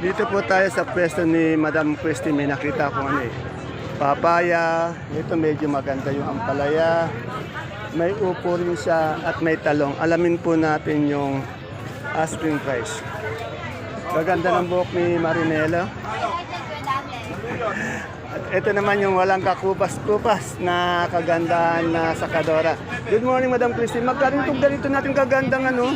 Dito po tayo sa pwesto ni Madam Christie. May nakita ko ano eh. Papaya. Ito medyo maganda yung ampalaya. May upo rin siya at may talong. Alamin po natin yung asking price. Gaganda ng buhok ni Marinela. At ito naman yung walang kakupas-kupas na kagandahan na sakadora. Good morning, Madam Christine. Magkano itong ganito natin kagandang ano?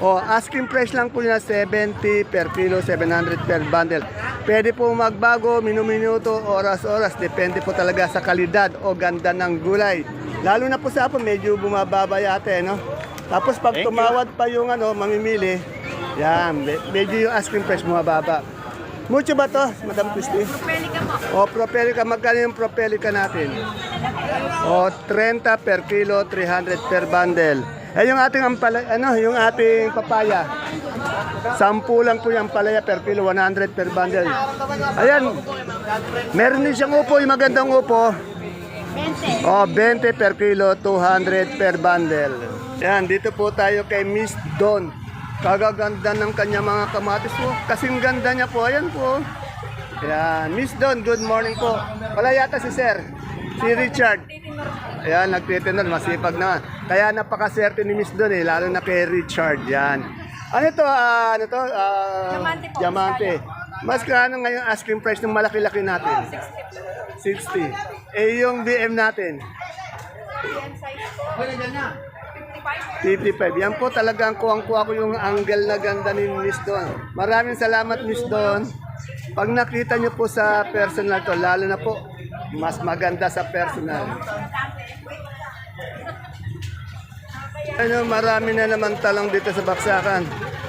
O, asking price lang po niya 70 per kilo, 700 per bundle. Pwede po magbago, minuminuto, oras-oras. Depende po talaga sa kalidad o ganda ng gulay. Lalo na po sa hapon, medyo bumababa yata, eh, no? Tapos pag tumawad pa yung ano, mamimili, yan, me- medyo yung asking price bumababa. Mucho ba to, Madam Christie? O, propelica, magkano yung propelica natin? O, 30 per kilo, 300 per bundle. Eh, yung ating ampala, ano, yung ating papaya. Sampu lang po yung palaya per kilo, 100 per bundle. Ayan, meron din siyang upo, yung magandang upo. 20. O, 20 per kilo, 200 per bundle. Yan, dito po tayo kay Miss Don. Kagaganda ng kanya mga kamatis po. Kasing ganda niya po. Ayan po. Yan. Miss Don, good morning po. Wala yata si Sir. Si Richard. Ayan, nagtitinol. Masipag naman. Kaya napakaswerte ni Miss Don eh. Lalo na kay Richard. Yan. Ano to? ah, ano to? Ah, Diamante po, Diamante. Mas kano ngayon asking price ng malaki-laki natin? 60. Eh, yung BM natin? 55. Yan po talagang kuwang-kuha ko yung angle na ganda ni Miss Don. Maraming salamat Miss Don. Pag nakita niyo po sa personal to, lalo na po, mas maganda sa personal. Ano, marami na naman talong dito sa Baksakan.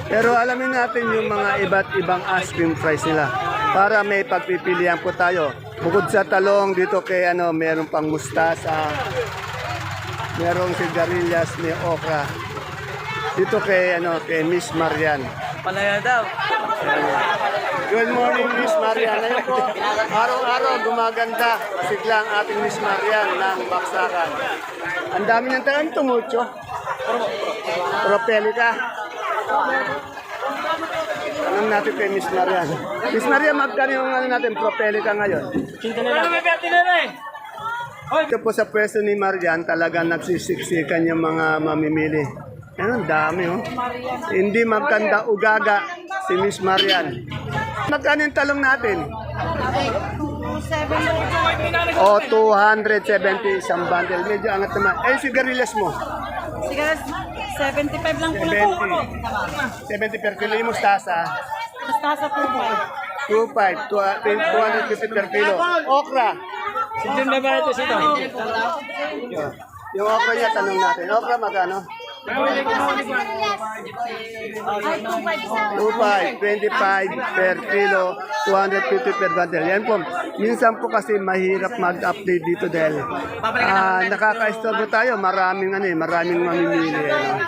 Pero alamin natin yung mga iba't ibang asking price nila para may pagpipilian po tayo. Bukod sa talong dito kay ano, meron pang mustasa, merong sigarilyas, may okra. Dito kay ano, kay Miss Marian. Palaya daw. Good morning, Miss Marian. Ngayon po, araw-araw gumaganda. Masigla ang ating Miss Marian ng Baksakan. Ang dami niyang talang tumucho. Propelica. Tanong natin kay Miss Marian. Miss Marian, magkano yung ano natin, Propelica ngayon? Ano may perte na rin? Ito po sa pwesto ni Marian, talagang nagsisiksikan yung mga mamimili. Yan, ang dami oh. Hindi magkanda ugaga si Miss Marian. Magkano yung talong natin? O, 270 isang bundle. Medyo angat naman. Eh, sigarilyas mo? Sigaras, 75 lang po 70. po. 70 per kilo. Yung mustasa, Basta sa po po. 25, 250 per kilo. Okra. Sindihan na ba ito sito? Yung okra niya, tanong natin. Okra magkano? 25, 25 per kilo, 250 per bundle. Yan po. Minsan po kasi mahirap mag-update dito dahil ah nakaka-istorbo tayo. Maraming ano eh, maraming mamimili. Ano.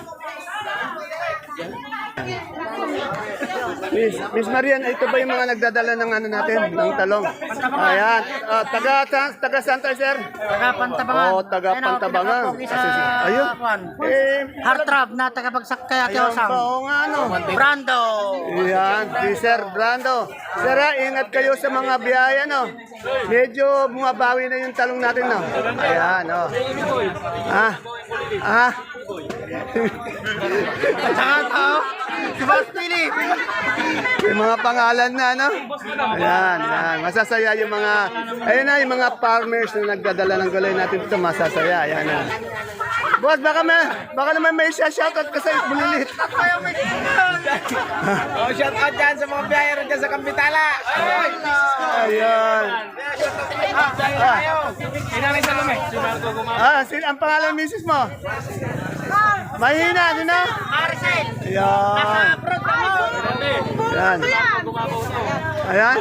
Miss, Miss Marian, ito ba yung mga nagdadala ng ano natin, ng talong? Ayan. Ah, taga, taga saan tayo, sir? Taga Pantabangan. Oh, taga Pantabangan. Kasi, ayun. Eh, Heartthrob na tagabagsak kaya Kiosam. pa, oo nga, no. Brando. Yan, si Sir Brando. Sir, ah, ingat kayo sa mga biyaya, no? Medyo bumabawi na yung talong natin, no? Ayan, no? Ah, ah. Saka tao. Si Boss Philip. Yung mga pangalan na, no? Ayan, yan. Masasaya yung mga, ayun na, yung mga farmers na nagdadala ng gulay natin dito, masasaya. Ayan na. Boss, baka, may, baka naman may shoutout ka sa bulilit. Oh, shout out dyan sa mga biyayero dyan sa Kampitala. Marco Gumama. Ah, sin ang pangalan ng misis mo? Mahina, ano na? Marcel. Ayan. Ayan. Ayan.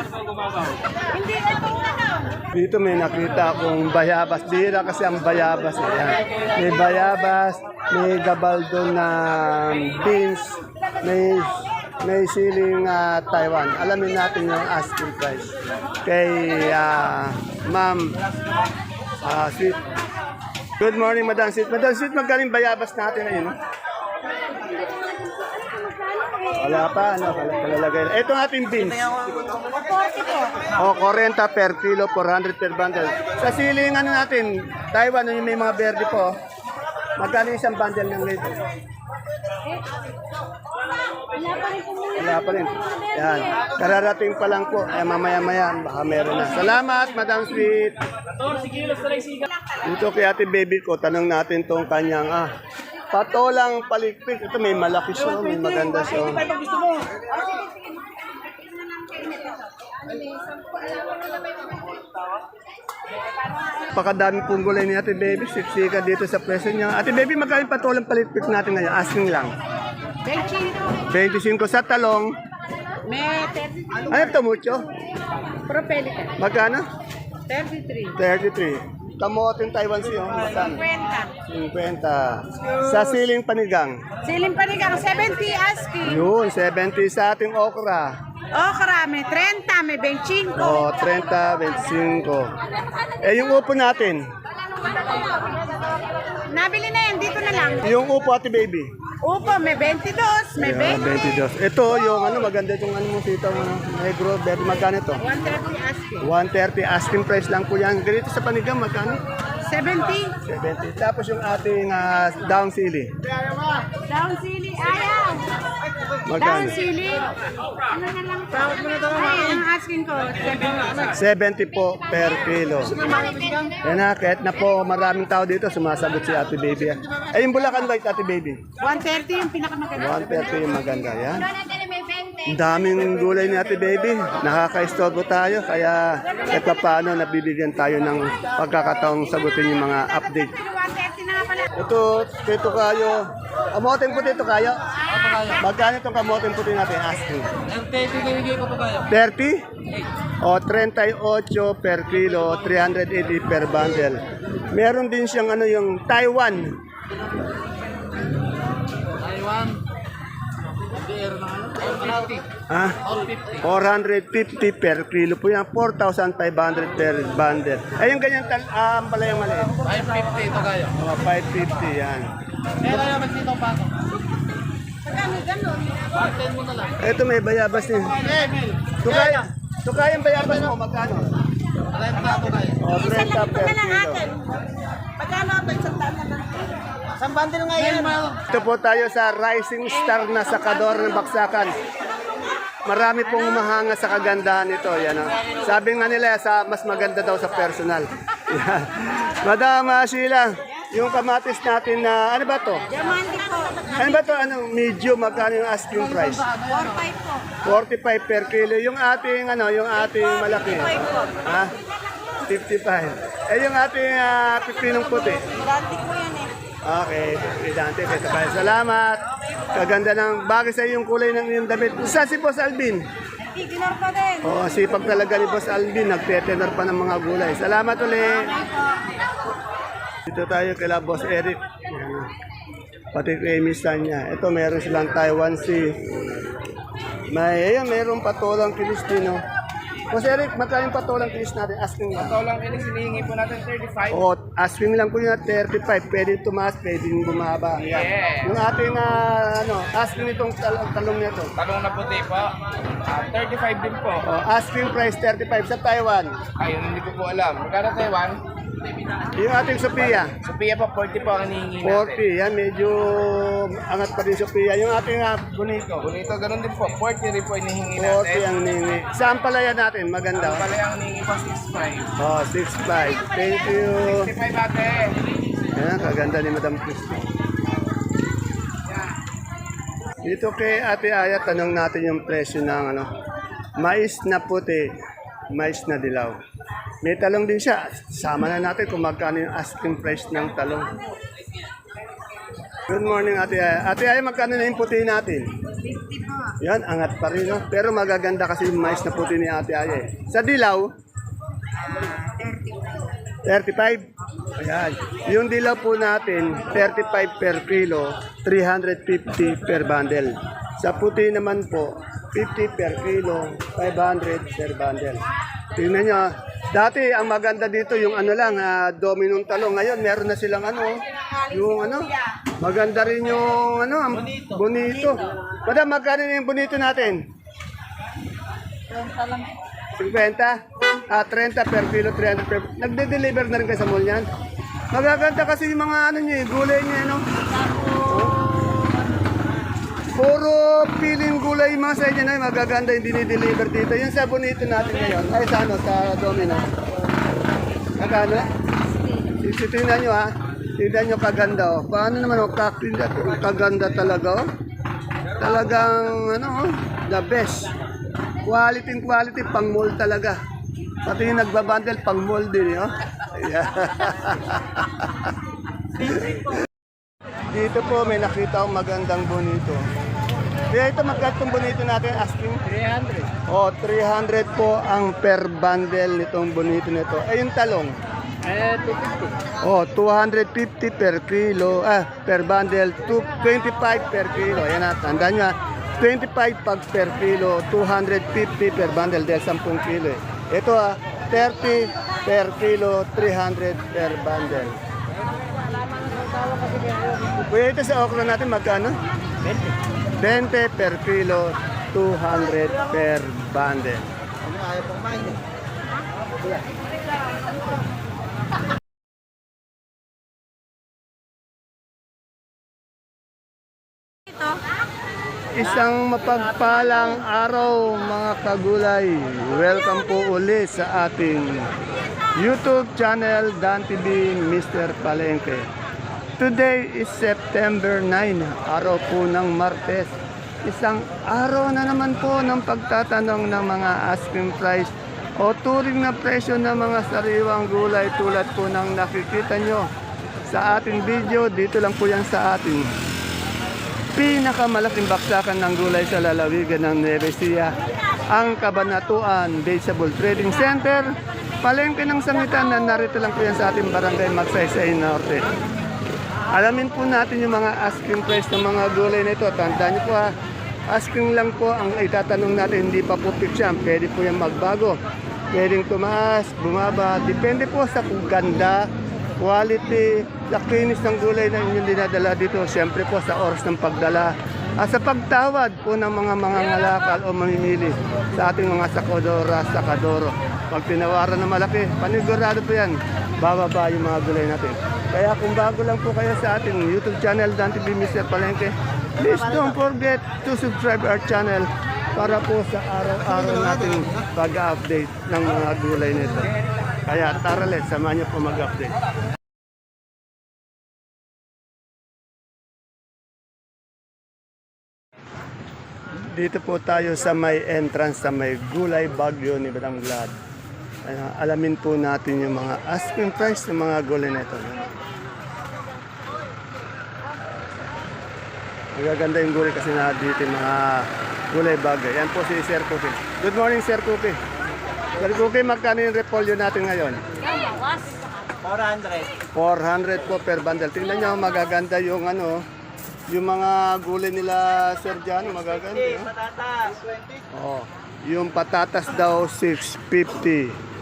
Dito may nakita akong bayabas. Bira kasi ang bayabas. Ayan. May bayabas, may gabaldo na beans, may may siling ah, Taiwan. Alamin natin yung asking price. Kay ah, Ma'am ah, Sweet. Good morning, Madam Sweet. Madam Sweet, magkaling bayabas natin ayun. Wala pa, ano, kal- kalalagay. Ito ang ating beans. 40 po. O, 40 per kilo, 400 per bundle. Sa siling ano natin, Taiwan, yung may mga verde po, magkano isang bundle ng ganito? Wala pa rin. Yan. Kararating pa lang po. Eh, mamaya-maya, baka meron na. Salamat, Madam Sweet. 14 kilos na siga. Kay ate baby ko, tanong natin tong kanyang, ah, patolang palikpik. Ito may malaki siya, may maganda siya. Pag gusto mo. Pakadami pong gulay ni Ate Baby, siksika dito sa presyo niya. Ate Baby, magkano yung patolang palikpik natin ngayon? Asking lang. 25 sa talong. May Ano ito, mucho? propelica. Magkano? 33. 33. Kamoting Taiwan siyo, magkano? 50. 50. Sa siling panigang. Siling panigang 70 ASCII. Yun, 70 sa ating okra. Oh, karami. 30, may 25. O, 30, 25. Eh, yung upo natin. Nabili na lang. Yung upo, Ate Baby. Upo, may 22, may Ayan, 20. 22. Ito, yung ano, maganda itong ano mo sitaw, ano, negro, very magkano ito? 130 ASCII. 130 asking price lang po yan. Ganito sa panigang, magkano? 70. 70. Tapos yung ating ah, down sili. Down sili, Magkano? sili. Ano na lang? Ay, ang asking ko, 70. 70 po per kilo. Yan na, kahit na po maraming tao dito, sumasagot si Ate Baby. ah. Eh, yung Bulacan White, Ate Baby. 130 yung pinakamaganda. 130 yung maganda. Yan. Ang daming gulay ni Ate Baby. Nakaka-istorbo tayo. Kaya kahit pa paano, nabibigyan tayo ng pagkakataong sagutin yung mga update. 130 na nga pala. Ito, ito kayo. Kamoting puti ito kayo. Magkano itong kamoting puti natin? Asking. Ang 30 binigay ko pa kayo. 30 o 38 per kilo, 380 per bundle. Meron din siyang ano yung Taiwan. Taiwan. Beer na ano? 50. Ah, 450 per kilo po yan. 4,500 per bundle. Ay, yung ganyan, tal ah, ang pala yung maliit. 550 ito kayo. Oh, 550 yan. Eh, kaya magsito pa ako. Magkano ganun? 110 mo na lang. Ito may bayabas din. Mil. Tukaya, tukayang bayabas mo, magkano? 30 ito kayo. O, 30 per kilo. Magkano ba isang taon na lang? Isang bundle nga yan. Ito po tayo sa Rising Star na sakador ng Baksakan. Marami pong humahanga sa kagandahan nito. Yan, oh. Sabi nga nila, sa, mas maganda daw sa personal. Yan. Madam ah, Sheila, yung kamatis natin na, ano ba to? Diamante po. Ano ba to? Ano, medium, magkano yung asking price? 45 po. 45 per kilo. Yung ating, ano, yung ating malaki. 55 po. Ha? 55. Eh, yung ating ah, pipinong puti. Dante po yan eh. Okay, Dante. Salamat. Kaganda ng bagay sa yung kulay ng iyong damit. Sa si Boss Alvin. Tiginar pa din. Oo, sipag talaga ni Boss Alvin. Nagtetenar pa ng mga gulay. Salamat ulit. Dito tayo kila Boss Eric. Pati kay Miss Tanya. Ito, meron silang Taiwan Sea. May, ayun, meron patolang kilis din, no? Boss Eric, magkano patolang kilis natin? Asking lang. Ito lang kinis, hinihingi po natin 35. O, asking lang po yun at 35. Pwede tumaas, pwede bumaba. Yan. Yeah. Yung ating, ah, ano, asking itong tal- talong nito. Talong na puti po. Ah, 35 din po. O, asking price 35 sa Taiwan. Ayun, hindi ko po alam. Magkano Taiwan? Yung ating Sophia, Sophia po, 40 po ang hinihingi natin. 40. Yan, medyo angat pa rin Sophia. Yung ating uh, bonito, Bonito, ganun din po. 40 rin po hinihingi 40 natin. ang ningi. Saan palaya natin? Maganda. Ang pala ang hinihingi po, 65. Oh, 6.5. Thank you. 65 ate. Yan, kaganda ni Madam Christie. Dito kay Ate Aya, tanong natin yung presyo ng ano, mais na puti, mais na dilaw. May talong din siya. Sama na natin kung magkano yung asking price ng talong. Good morning, Ate Aya. Ate Aya, magkano na yung puti natin? 50 po. Yan, angat pa rin. No? Pero magaganda kasi yung mais na puti ni Ate Aya. eh. Sa dilaw, 35. Ayan. Yung dilaw po natin, 35 per kilo, 350 per bundle. Sa puti naman po, 50 per kilo, 500 per bundle. Tingnan nyo, ah. Dati ang maganda dito yung ano lang, ah, dominong talong. Ngayon, meron na silang ano, yung ano, Maganda rin yung ano, ang bonito. Madam, magkano na yung bonito natin? 50? Ah, 30 per kilo, 300 per... Nagde-deliver na rin kayo sa mall yan? Magaganda kasi yung mga ano niya, eh, gulay niya, no? Puro piling gulay mga sa inyo na magaganda yung dinideliver dito. Yung sa bonito natin ngayon, ay sa ano, sa Domino. Magkano? Tingnan nyo ha. Tingnan nyo kaganda oh. Paano naman oh, kaganda, kaganda talaga oh. Talagang ano oh, the best. Quality and quality, pang mall talaga. Pati yung nagbabundle, pang mall din oh. Yeah. Dito po may nakita akong magandang bonito. Kaya ito magkatong bonito natin asking 300. Oh, 300 po ang per bundle nitong bonito nito. Ay yung talong. Eh, 250. Oh, 250 per kilo, ah, per bundle, 225 per kilo. Ayan na, tandaan nyo ah. 25 pag per kilo, 250 per bundle dahil 10 kilo eh. Ito ah, 30 per kilo, 300 per bundle. Kuya, ito sa okra natin magkano? 20. 20 per kilo, 200 per bundle. Isang mapagpalang araw mga kagulay. Welcome po uli sa ating YouTube channel Dan TV Mr. Palengke. Today is September 9, araw po ng Martes. Isang araw na naman po ng pagtatanong ng mga asking price o turing na presyo ng mga sariwang gulay tulad po ng nakikita nyo sa ating video. Dito lang po yan sa ating pinakamalaking baksakan ng gulay sa lalawigan ng Nueva Ecija, ang Kabanatuan Vegetable Trading Center, palengke ng sangitan na narito lang po yan sa ating barangay Magsaysay Norte. Alamin po natin yung mga asking price ng mga gulay na ito. Tandaan niyo po ha, asking lang po ang itatanong natin, hindi pa po fix yan. Pwede po yan magbago. Pwedeng tumaas, bumaba. Depende po sa kung ganda, quality, sa kinis ng gulay na inyong dinadala dito. Siyempre po sa oras ng pagdala. At sa pagtawad po ng mga mga ngalakal o mamimili sa ating mga sakodora, sakadoro. Pag tinawaran na malaki, panigurado po yan, bababa yung mga gulay natin. Kaya kung bago lang po kayo sa ating YouTube channel, Dan TV Mr. Palengke, please don't forget to subscribe our channel para po sa araw-araw nating pag-update ng mga gulay nito. Kaya tara let's, samahan niyo po mag-update. Dito po tayo sa may entrance sa may gulay bagyo ni Madam Glad. Ayan, alamin po natin yung mga asking price ng mga gulay nito. Magaganda yung gulay kasi na dito yung mga gulay bagay. Yan po si Sir Cookie. Good morning Sir Cookie. Sir Cookie, magkano yung repolyo natin ngayon? 400. 400 po per bundle. Tingnan nyo, magaganda yung ano, yung mga gulay nila Sir Jano, magaganda. Patatas. Oh, yung patatas daw 650.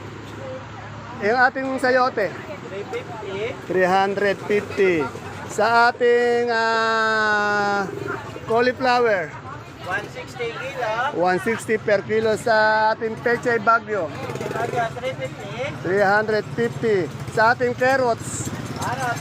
Yung ating sayote, 350. 350. Sa ating ah, cauliflower, 160 kilo. 160 per kilo. Sa ating pechay bagyo, Kaya 350. 350. Sa ating carrots, Ano,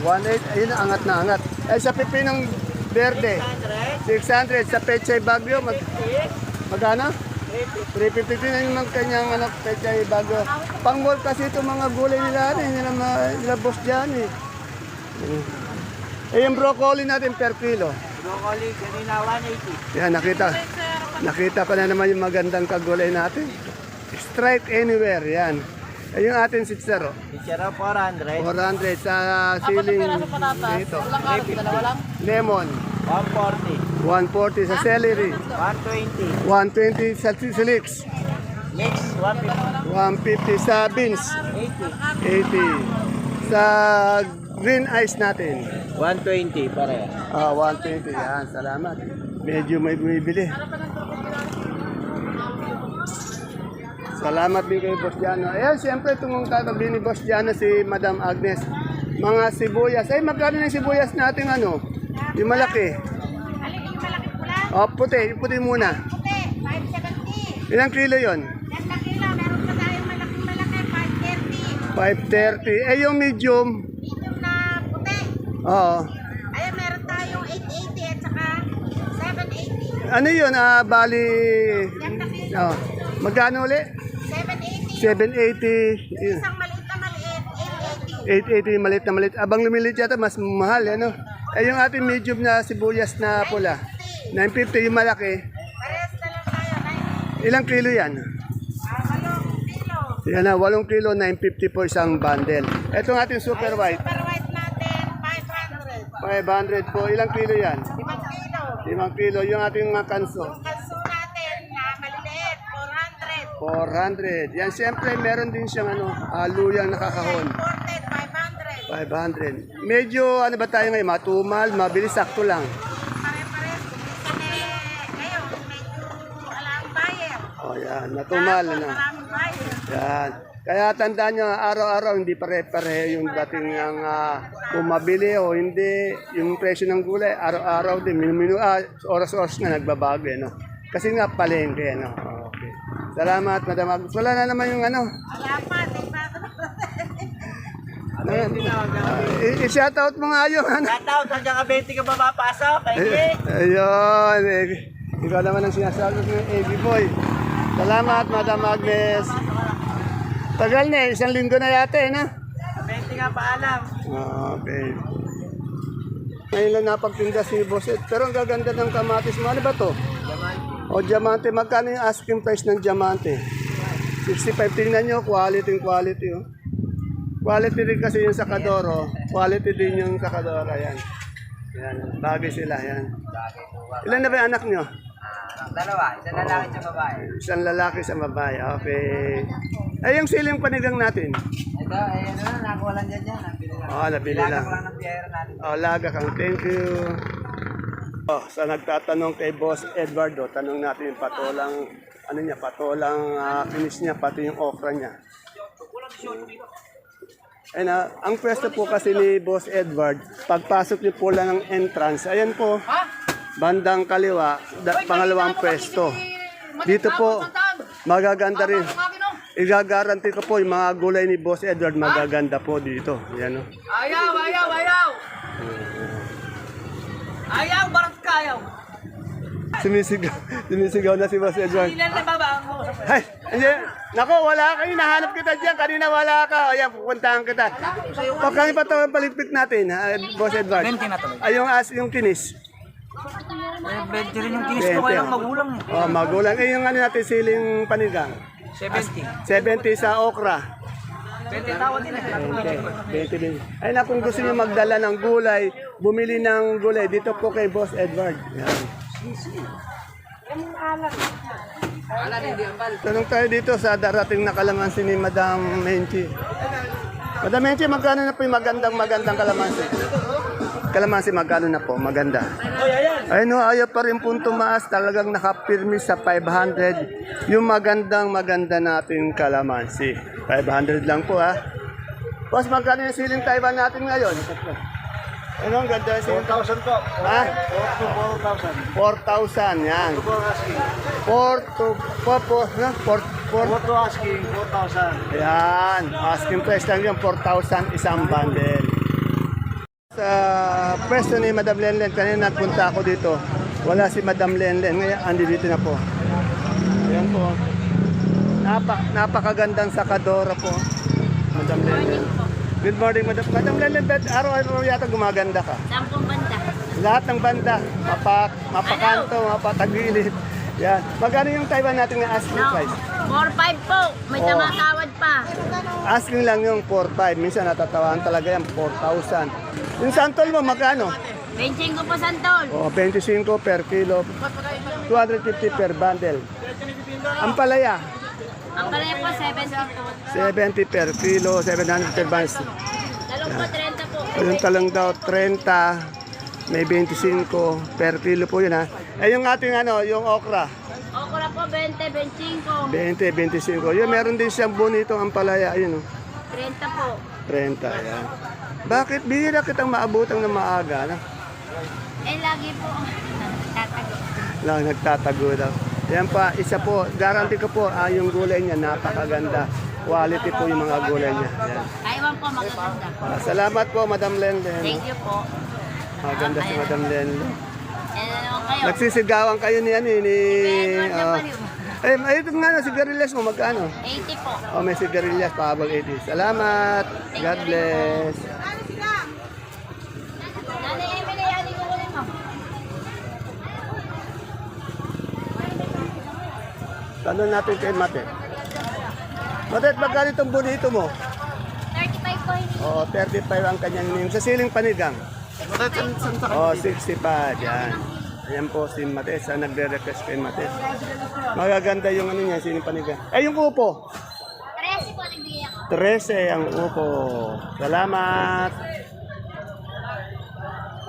180. 18. Ayun, angat na angat. Eh, sa pipinong verde, 100. 600 sa Pechay Bagyo, mag, 50. Magkano? 350 din ang kanyang ano, Pechay Bagyo. Pang mall kasi ito mga gulay nila, ano, nila, ma- nila boss dyan eh. Eh, yung broccoli natin per kilo. Broccoli, kanina 180. Yan, nakita. Nakita ko na naman yung magandang kagulay natin. Strike anywhere, yan. Eh, yung ating sitsero. Pichero 400. 400 sa siling dito. Lemon, 140. 140 sa celery. 120. 120 sa silix. Mix, 150. 150 sa beans. 80. 80. Sa green ice natin. 120 pare. Ah, 120. Yan, salamat. Medyo may bumibili. Salamat din kay Boss Jano. Ayan, siyempre, itong katabi ni Boss Jano si Madam Agnes. Mga sibuyas. Ay, magkano na yung sibuyas natin ano? Yung malaki. Alin yung malaki pula? O, puti. Yung puti muna. Puti, 570. Ilang kilo yon? Yan na kilo, meron pa tayong malaking malaki, 530. 530. Eh, yung medium. Medium na puti. Oo. Ayan, meron tayong 880 at saka 780. Ano yun? Ah, bali... Yan na kilo, Oh. Magkano ulit? 780. 780. Yun. Isang maliit na maliit, 880 880. malit na malit. Abang lumilit yata, mas mahal, ano? Eh, yung ating medium na sibuyas na pula. 950 yung malaki. Parehas na lang tayo, 90. Ilang kilo yan? Ah, walong kilo. Yan na, 8 kilo, 950 po isang bundle. Ito ang ating super white. Super white natin, 500. 500 po. Ilang kilo yan? 5 kilo. 5 kilo. Yung ating mga kanso. Kalso natin na maliliit, 400. 400. Yan, siyempre, meron din siyang ano, aluyang nakakahon. Imported, 500. 500. Medyo, ano ba tayo ngayon? Matumal, mabilis, sakto lang. Natumal, Tapos, ano. Yan. Kaya tandaan nyo, araw-araw hindi pare-pare yung dating ng uh, kung mabili o hindi, yung presyo ng gulay, araw-araw din, minu-minu, ah, oras-oras na nagbabago, eh, no? Kasi nga palengke, no? Okay. Salamat, Madam. Wala na naman yung ano. Pa. Ayan. Uh, I-shoutout mo nga yung ano. Shoutout, hanggang ka 20 ka ba mapasok? Kaya Ayun, eh, ikaw naman ang sinasabi ng AB Boy. Salamat, Madam Agnes. Tagal na eh, isang linggo na yata eh, no? 20 nga paalam. Okay. Ngayon lang napagtinda si Boset. Pero ang gaganda ng kamatis mo. Ano ba to? O diamante. Magkano yung asking price ng diamante? 65. Tingnan nyo, quality quality. Oh. Quality rin kasi yung sa Kadoro. Quality din yung sa Kadoro. Yan. Yan. Bagay sila. Yan. Ilan na ba yung anak nyo? Dalawa, isa lalaki sa babae. Isang lalaki sa babae. Okay. Ay, yung siling panigang natin. Ito, eh, ano na, nakuha lang dyan yan. Nabili lang. Oo, nabili lang. Bilangan ko lang ng biyahero natin. Oh, laga kang thank you. Oh, sa nagtatanong kay Boss Edwardo, tanong natin yung patolang ano niya, patolang uh, finish niya, pati yung okra niya. Ayun na, ang pwesto po kasi ni Boss Edward, pagpasok niyo po lang ng entrance, ayan po, bandang kaliwa, da- pangalawang pwesto. Dito po, magaganda rin. Igagaranti ko po yung mga gulay ni Boss Edward, magaganda po dito. Ayan o. Ayaw, ayaw, ayaw! Ayaw, barat kayaw! Sumisigaw, sumisigaw na si Boss Edward. Ilan na baba ang Ay, hindi. Nako, wala ka. Hinahanap kita dyan. Kanina wala ka. Ayan, pupuntahan kita. Pagkano pa ito ang paligpit natin, ha, Boss Edward? 20 na tuloy. Ay, yung, as, yung kinis. Eh, 20 rin yung kinis ko 20. kayang magulang eh. Oh, magulang. Eh, yung ano natin, siling panigang. 70. 70 sa okra. 20 tawad din eh. 20 din. Ay na, kung gusto niyo magdala ng gulay, bumili ng gulay, dito po kay Boss Edward. Yan. Tanong tayo dito sa darating na kalamansi ni Madam Menchi. Madam Menchi, magkano na po yung magandang magandang kalamansi? Kalamansi, magkano na po? Maganda. Ay no, ayaw pa rin pong tumaas. Talagang nakapirmi sa 500. Yung magandang maganda natin kalamansi. 500 lang po ha. Boss, magkano yung siling Taiwan natin ngayon? Ano ang ganda siling? 4,000 po. Ha? 4,000. 4,000, yan. 4 to, 4 po, no? 4, 4 to asking, 4,000. Ayan, asking price lang yun, 4,000 isang bundle. Sa pwesto ni Madam Lenlen, kanina nagpunta ako dito. Wala si Madam Lenlen, ngayon andi dito na po. Ayan po. Napak, napakagandang sakadora po. Madam Lenlen. Good morning, Madam. Madam Lenlen, araw-araw yata gumaganda ka. Sampung banda. Lahat ng banda, mapak, mapakanto, mapatagilid. Yan. Magkano yung Taiwan natin na asking price? 4-5 po. May Oh. tamatawad pa. Asking lang yung 4-5. Minsan natatawan talaga yan, 4,000. Yung santol mo, magkano? 25 po santol. O, 25 per kilo. 250 per bundle. Ang palaya, Ang palaya po 70 po. 70 per kilo, 700 per bundle. Talong po 30 po. Yung talong daw, 30, may 25 per kilo po yun ha. Eh yung ating ano, yung okra, Okra po 20, 25. 20, 25. Yun, meron din siyang bonitong ang palaya, ayun o. 30 po. 30, ayan. Bakit bihira kitang maabutang ng maaga? Ano? Eh, lagi po. Tatago. lang nagtatago daw. Yan pa, isa po, guarantee ko po, ah, yung gulay niya napakaganda. Quality po yung mga gulay niya. Yan. Taiwan po, magaganda. Ah, salamat po, Madam Lenlen. Thank you po. Maganda si Madam Lenlen. Eh, ano kayo? Nagsisigawan kayo ni ano, eh, ni... Nabalio. eh, ay, ito nga, sigarilyas mo, magkano? 80 po. Oh, may sigarilyas, pahabol 80. Salamat. God bless. Nanay Emily, ano yung ulit mo? Tanong natin kay Mate. Mate, magkano itong bonito mo? 35 po hindi. Oh, 35 ang kanyang name. Sa siling panigang. Oh, 65. Yan. Ayan po si Mates. Ah, nagre-request kay Mates. Magaganda yung ano niya, siling panigang. Eh, yung upo. 13 po nagbigay ako. 13 ang upo. Salamat.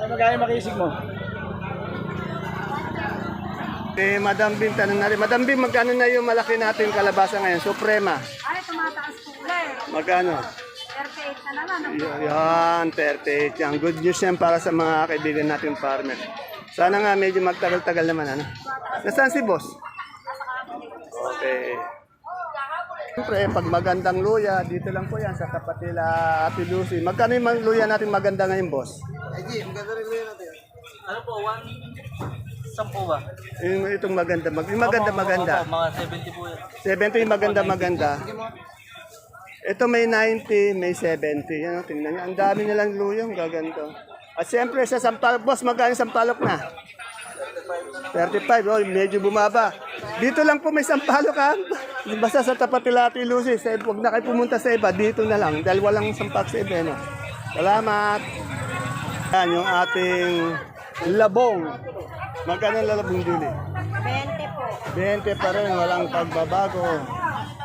Ano magkano makisig mo? Eh, Madam Bim, tanong natin. Madam Bim, magkano na yung malaki natin kalabasa ngayon? Suprema. Ay, tumataas po ulit. Magkano? 38 na naman. Yan, 38 yan. Good news yan para sa mga kaibigan natin farmer. Sana nga medyo magtagal-tagal naman. Ano? Nasaan si boss? Okay. Siyempre, pag magandang luya, dito lang po yan sa kapatila Ate Lucy. Magkano yung mga luya natin maganda ngayon, boss? Ay, G, maganda rin luya natin. Ano po, 1... Sampu ba? Yung itong maganda, mag yung maganda Opo, maganda. Opo, mga 70 po yan. 70 yung maganda maganda. Ito may 90, may 70. Yan, oh, tingnan niyo. Ang dami nilang luyong, gaganto. At siyempre sa Sampalok, boss, magkano Sampalok na? 35, oh, medyo bumaba. Dito lang po may Sampalok, ha? Ah. Basta sa Tapatilati, Lucy, sa, huwag na kayo pumunta sa iba, dito na lang, dahil walang sampak sa iba, eh, no? Salamat! Yan, yung ating labong Magkano ang labong dili? 20 po. 20 pa rin, walang pagbabago.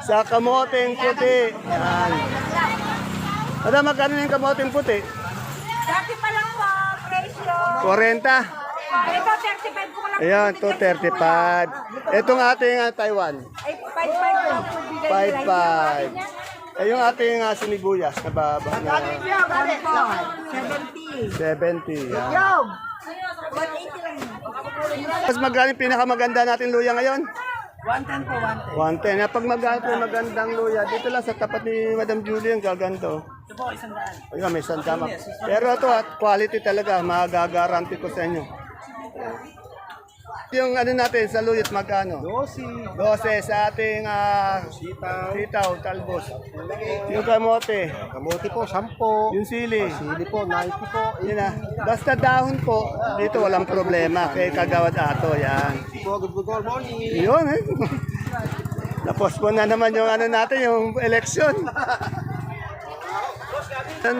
Sa kamoteng puti. Yan. Madam, magkano yung kamoteng puti? Dati pa lang po, presyo. 40. Ito, 35 ko lang. Ayan, to 35. Itong ating ah, Taiwan. Ay, 55 lang po bigay 55. Eh, yung ating uh, sinibuyas na baba na 70. 70. Yan. Yo! 180 lang yun. Mas magkano yung pinakamaganda natin luya ngayon? 110 po, 110. 110. Eh, Pag magkano po magandang luya, dito lang sa tapat ni Madam Julie ang gaganto. Ito po, isang daan. Ayun, may sandama. Pero ito, at quality talaga, magagaranti ko sa inyo. Yung ano natin, sa luyot magkano? 12. 12 sa ating uh, sitaw. talbos. Yung kamote, Kamuti po, 10. yung sili. Sili po, 90 po. Yun na. Basta dahon po, dito walang problema. Kay Kagawad Ato, yan. Good, good, good morning. Yun eh. Tapos po na naman yung ano natin, yung election. Ayan,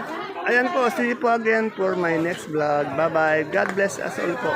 ayan po, see you po again for my next vlog. Bye-bye. God bless us all po.